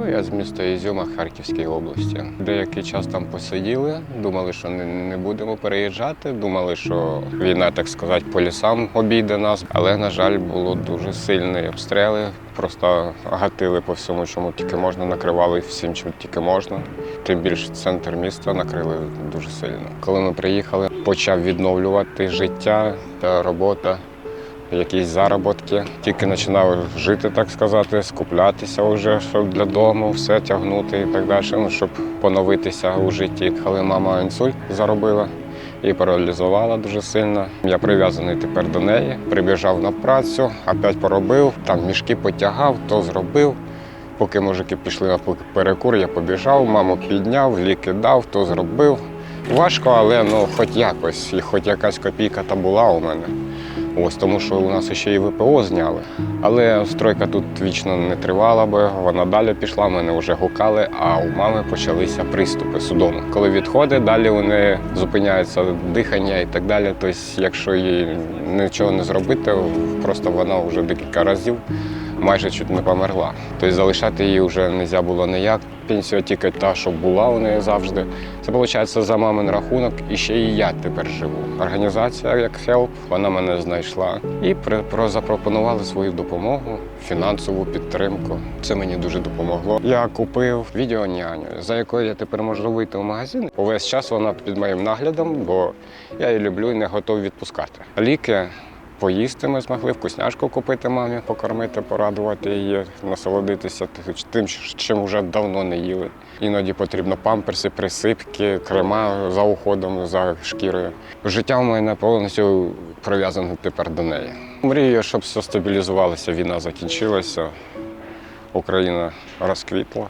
Ну, я з міста Ізюма Харківської області. Деякий час там посиділи, думали, що не, будемо переїжджати. Думали, що війна, так сказати, по лісам обійде нас. Але, на жаль, було дуже сильні обстріли. Просто гатили по всьому, чому тільки можна, накривали всім, чим тільки можна. Тим більше центр міста накрили дуже сильно. Коли ми приїхали, почав відновлювати життя та робота якісь заробітки. Тільки починав жити, так сказати, скуплятися вже, щоб для дому все тягнути і так далі, ну, щоб поновитися у житті. Коли мама інсульт заробила і паралізувала дуже сильно. Я прив'язаний тепер до неї. Прибіжав на працю, опять поробив, там мішки потягав, то зробив. Поки мужики пішли на перекур, я побіжав, маму підняв, ліки дав, то зробив. Важко, але ну, хоч якось, і хоч якась копійка та була у мене. Ось тому, що у нас ще і ВПО зняли. Але стройка тут вічно не тривала би, вона далі пішла, мене вже гукали, а у мами почалися приступи судому. Коли відходи, далі вони зупиняються дихання і так далі. Тобто, якщо їй нічого не зробити, просто вона вже декілька разів майже чуть не померла. Тобто залишати її вже не можна було ніяк. Пенсія тільки та, що була у неї завжди. Це виходить за мамин рахунок, і ще і я тепер живу. Організація як Help, вона мене знайшла і запропонували свою допомогу, фінансову підтримку. Це мені дуже допомогло. Я купив відеоняню, за якою я тепер можу вийти в магазин. Увесь час вона під моїм наглядом, бо я її люблю і не готовий відпускати. Ліки Поїсти ми змогли, вкусняшку купити мамі, покормити, порадувати її, насолодитися тим, чим вже давно не їли. Іноді потрібно памперси, присипки, крема за уходом, за шкірою. Життя в мене повністю прив'язане тепер до неї. Мрію, щоб все стабілізувалося, війна закінчилася, Україна розквітла.